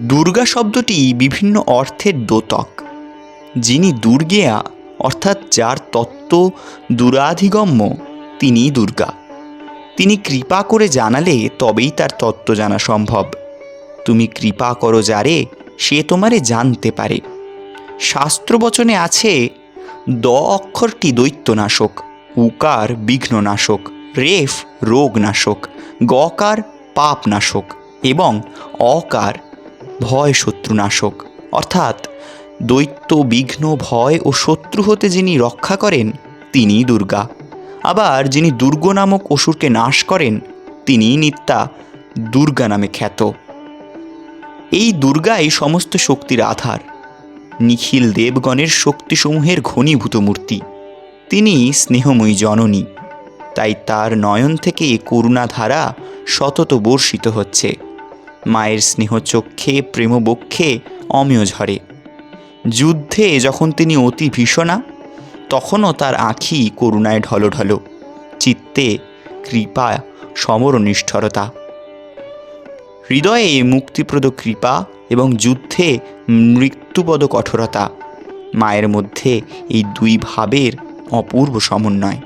দুর্গা শব্দটি বিভিন্ন অর্থের দ্যোতক যিনি দুর্গেয়া, অর্থাৎ যার তত্ত্ব দুরাধিগম্য, তিনিই দুর্গা। তিনি কৃপা করে জানালে তবেই তার তত্ত্ব জানা সম্ভব। তুমি কৃপা করো যারে, সে তোমারে জানতে পারে। শাস্ত্রবচনে আছে, দ অক্ষরটি দৈত্যনাশক, উকার বিঘ্ননাশক, রেফ রোগনাশক, গকার পাপনাশক এবং অকার ভয় শত্রুনাশক। অর্থাৎ দৈত্য বিঘ্ন ভয় ও শত্রু হতে যিনি রক্ষা করেন, তিনিই দুর্গা। আবার যিনি দুর্গ নামক অসুরকে নাশ করেন, তিনিই নিত্যা দুর্গা নামে খ্যাত। এই দুর্গাই সমস্ত শক্তির আধার। নিখিল দেবগণের শক্তিসমূহের ঘনীভূত মূর্তি। তিনি স্নেহময়ী জননী। তাই তার নয়ন থেকে করুণাধারা সতত বর্ষিত হচ্ছে। মায়ের স্নেহ স্নেহচক্ষে প্রেমবক্ষে অমেয় ঝরে। যুদ্ধে যখন তিনি অতি ভীষণা, তখনও তার আঁখি করুণায় ঢলঢল। চিত্তে কৃপা, সমরনিষ্ঠরতা। হৃদয়ে মুক্তিপ্রদ কৃপা এবং যুদ্ধে মৃত্যুপদ কঠোরতা। মায়ের মধ্যে এই দুই ভাবের অপূর্ব সমন্বয়।